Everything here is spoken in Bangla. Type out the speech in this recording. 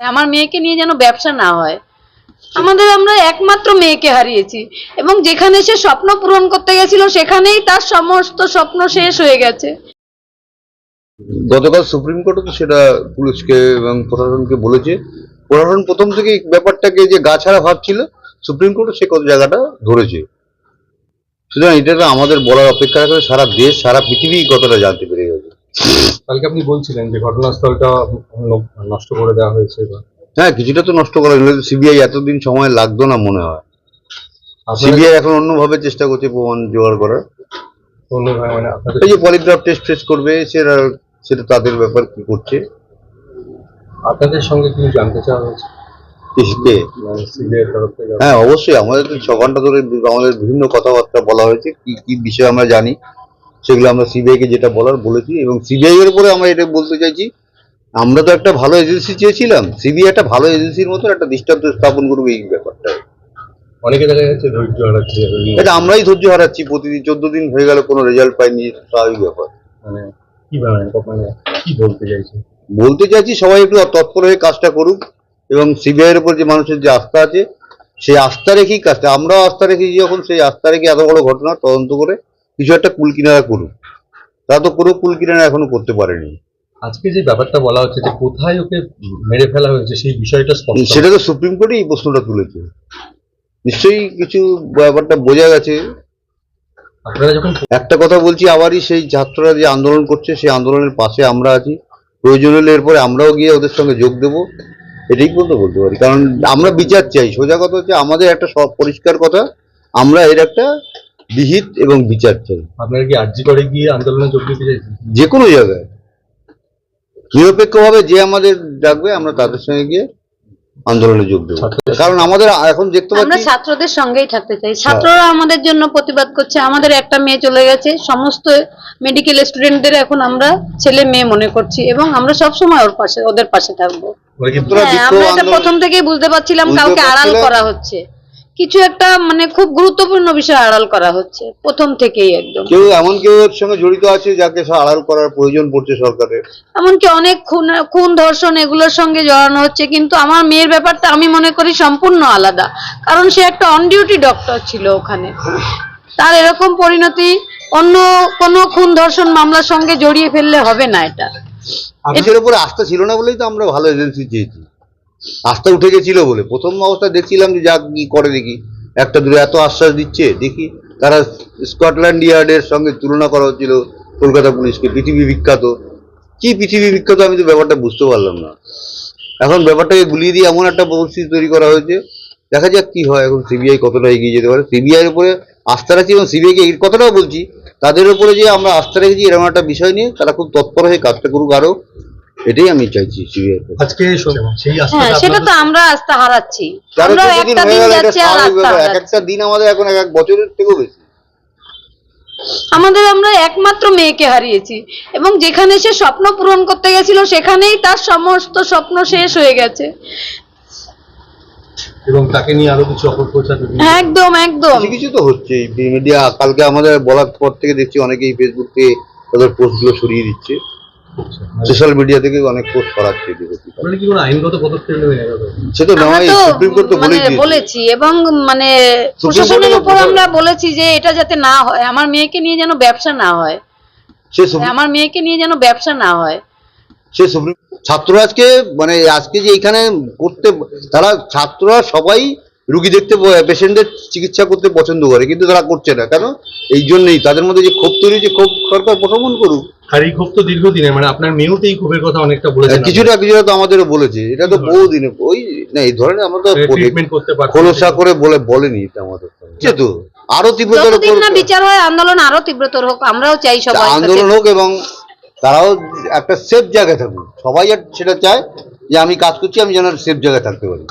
আমার মেয়েকে নিয়ে যেন ব্যবসা না হয়। আমাদের আমরা একমাত্র মেয়েকে হারিয়েছি। এবং যেখানে সে স্বপ্ন পূরণ করতে গেছিল, সেখানেই তার সমস্ত স্বপ্ন শেষ হয়ে গেছে। গতকাল সুপ্রিম কোর্টও তো সেটা পুলিশকে এবং প্রশাসনকে বলেছে। প্রশাসন প্রথম থেকে ব্যাপারটাকে যে গা ছাড়া ভাবছিল, সুপ্রিম কোর্টও সে কত জায়গাটা ধরেছে। সুতরাং এটা আমাদের বলার অপেক্ষা রাখে সারা দেশ, সারা পৃথিবী কতটা জানতে পেরে গেছে। কালকে আপনি বলছিলেন যে ঘটনাস্থলটা নষ্ট করে দেওয়া হয়েছে বা হ্যাঁ কিছুটা তো নষ্ট করা হলো সিবিআই এতদিন সময় লাগতো না মনে হয়। সিবিআই এখন অন্যভাবে চেষ্টা করছে প্রমাণ জোগাড় করার। অন্যভাবে মানে এই যে পলিগ্রাফ টেস্ট টেস্ট করবে সেটা সেটা তাদের ব্যাপার কি করছে? আপনাদের সঙ্গে কিছু জানতে চাওয়া হয়েছে? মানে হ্যাঁ অবশ্যই। আমাদের তো ছ ঘণ্টা ধরে আমাদের বিভিন্ন কথাবার্তা বলা হয়েছে। কি কি বিষয়ে আমরা জানি? সেগুলো আমরা সিবিআইকে যেটা বলার বলেছি এবং সিবিআই এর উপরে আমরা এটা বলতে চাইছি আমরা তো একটা ভালো এজেন্সি চেয়েছিলাম সিবিআই একটা ভালো এজেন্সির মতো একটা দৃষ্টান্ত স্থাপন করবে এই ব্যাপারটা। অনেকে দেখা যাচ্ছে ধৈর্য হারাচ্ছে। এটা আমরাই ধৈর্য হারাচ্ছি প্রতিদিন চোদ্দ দিন হয়ে গেল কোনো রেজাল্ট পাইনি স্বাভাবিক ব্যাপার। মানে কি মানে কি বলতে চাইছে? বলতে চাইছি সবাই একটু তৎপর হয়ে কাজটা করুক এবং সিবিআই এর উপর যে মানুষের যে আস্থা আছে সেই আস্থা রেখেই কাজটা। আমরাও আস্থা রেখেছি যখন সেই আস্থা রেখে এত বড় ঘটনা তদন্ত করে কিছু একটা কুল কিনারা করুক। তারা তো কোনো কুল কিনারা এখনও করতে পারেনি। আজকে যে ব্যাপারটা বলা হচ্ছে যে কোথায় ওকে মেরে ফেলা হয়েছে সেই বিষয়টা সেটা তো সুপ্রিম কোর্টে এই প্রশ্নটা তুলেছে। নিশ্চয়ই কিছু ব্যাপারটা বোঝা গেছে। আপনারা যখন একটা কথা বলছি আবারই সেই ছাত্ররা যে আন্দোলন করছে সেই আন্দোলনের পাশে আমরা আছি। প্রয়োজন হলে এরপরে আমরাও গিয়ে ওদের সঙ্গে যোগ দেব। এটাই বলতে বলতে পারি। কারণ আমরা বিচার চাই। সোজা কথা হচ্ছে আমাদের একটা সব পরিষ্কার কথা আমরা এর একটা বিহিত এবং বিচার চাই। আপনারা কি আর্জি করে গিয়ে আন্দোলনে যোগ দিতে চাইছেন? যে কোনো জায়গায়। নিরপেক্ষভাবে যে আমাদের ডাকবে আমরা তাদের সঙ্গে গিয়ে আন্দোলনে যোগ দেবো। কারণ আমাদের এখন দেখতে পাচ্ছি আমরা ছাত্রদের সঙ্গেই থাকতে চাই। ছাত্ররা আমাদের জন্য প্রতিবাদ করছে। আমাদের একটা মেয়ে চলে গেছে। সমস্ত মেডিকেল স্টুডেন্টদের এখন আমরা ছেলে মেয়ে মনে করছি এবং আমরা সব সময় ওর পাশে ওদের পাশে থাকব। হ্যাঁ আমরা এটা প্রথম থেকেই বুঝতে পারছিলাম কাউকে আড়াল করা হচ্ছে। কিছু একটা মানে খুব গুরুত্বপূর্ণ বিষয় আড়াল করা হচ্ছে প্রথম থেকেই একদম। কেউ এমন কেউ এর সঙ্গে জড়িত আছে যাকে আড়াল করার প্রয়োজন পড়ছে সরকারের? এমনকি অনেক খুন খুন ধর্ষণ এগুলোর সঙ্গে জড়ানো হচ্ছে কিন্তু আমার মেয়ের ব্যাপারটা আমি মনে করি সম্পূর্ণ আলাদা। কারণ সে একটা অন ডিউটি ডক্টর ছিল ওখানে। তার এরকম পরিণতি অন্য কোনো খুন ধর্ষণ মামলার সঙ্গে জড়িয়ে ফেললে হবে না এটা। অফিসের উপরে আস্থা ছিল না বলেই তো আমরা ভালো এজেন্সি চেয়েছি। আস্থা উঠে গেছিল বলে। প্রথম অবস্থায় দেখছিলাম যে যা কি করে দেখি। একটা দূরে এত আশ্বাস দিচ্ছে, দেখি তারা স্কটল্যান্ড ইয়ার্ডের সঙ্গে তুলনা করা হচ্ছিল কলকাতা পুলিশকে, পৃথিবী বিখ্যাত। কি পৃথিবী বিখ্যাত আমি তো ব্যাপারটা বুঝতে পারলাম না। এখন ব্যাপারটাকে গুলিয়ে দিয়ে এমন একটা পরিস্থিতি তৈরি করা হয়েছে, দেখা যাক কি হয়। এখন সিবিআই কতটা এগিয়ে যেতে পারে। সিবিআই এর উপরে আস্থা রাখছি এবং সিবিআইকে এই কথাটাও বলছি, তাদের উপরে যে আমরা আস্থা রেখেছি, এরকম একটা বিষয় নিয়ে তারা খুব তৎপর হয়ে কাজটা করুক আরও। এটাই আমি চাইছি সিবিআই আজকে হ্যাঁ সেটা তো আমরা আস্থা হারাচ্ছি। আমরা একটা দিন যাচ্ছে আর আস্থা এক একটা দিন আমাদের এখন এক এক বছরের থেকেও বেশি। আমাদের আমরা একমাত্র মেয়েকে হারিয়েছি। এবং যেখানে সে স্বপ্ন পূরণ করতে গেছিল সেখানেই তার সমস্ত স্বপ্ন শেষ হয়ে গেছে। এবং তাকে নিয়ে আরও কিছু অপপ্রচার একদম একদম। কিছু কিছু তো হচ্ছে। মিডিয়া কালকে আমাদের বলার পর থেকে দেখছি অনেকেই ফেসবুকে তাদের পোস্টগুলো সরিয়ে দিচ্ছে। সোশ্যাল মিডিয়া থেকে অনেক পোস্ট সরাচ্ছে দেখেছি। আপনারা কি কোনো আইনগত পদক্ষেপ নেবেন এর ব্যাপারে? সে তো আমরা সুপ্রিম কোর্ট তো মানে বলেই দিয়েছে বলেছি এবং মানে প্রশাসনের উপর উপর- আমরা বলেছি যে এটা যাতে না হয় আমার মেয়েকে নিয়ে যেন ব্যবসা না হয় সে আমার মেয়েকে নিয়ে যেন ব্যবসা না হয় সে সুপ্রিম ছাত্ররা আজকে মানে আজকে যে এখানে করতে তারা ছাত্ররা সবাই রুগী দেখতে পেশেন্টদের চিকিৎসা করতে পছন্দ করে কিন্তু তারা করছে না। কেন? এই জন্যই তাদের মধ্যে যে ক্ষোভ তৈরি হয়েছে ক্ষোভ সরকার প্রশমন করুক। আর এই ক্ষোভ তো দীর্ঘদিনের মানে আপনার মেয়েও এই ক্ষোভের কথা অনেকটা বলেছেন কিছুটা কিছুটা তো আমাদেরও বলেছে। এটা তো বহুদিন ওই না এই ধরনের আমরা তো ট্রিটমেন্ট করতে পারছেন খোলসা করে বলে বলেনি এটা আমাদের। তো? আরও তীব্রতর বিচার হয় আন্দোলন আরও তীব্রতর হোক আমরাও চাই সবাই আন্দোলন হোক এবং তারাও একটা সেফ জায়গায় থাকুক। সবাই আর সেটা চায় যে আমি কাজ করছি আমি যেন সেফ জায়গায় থাকতে পারি।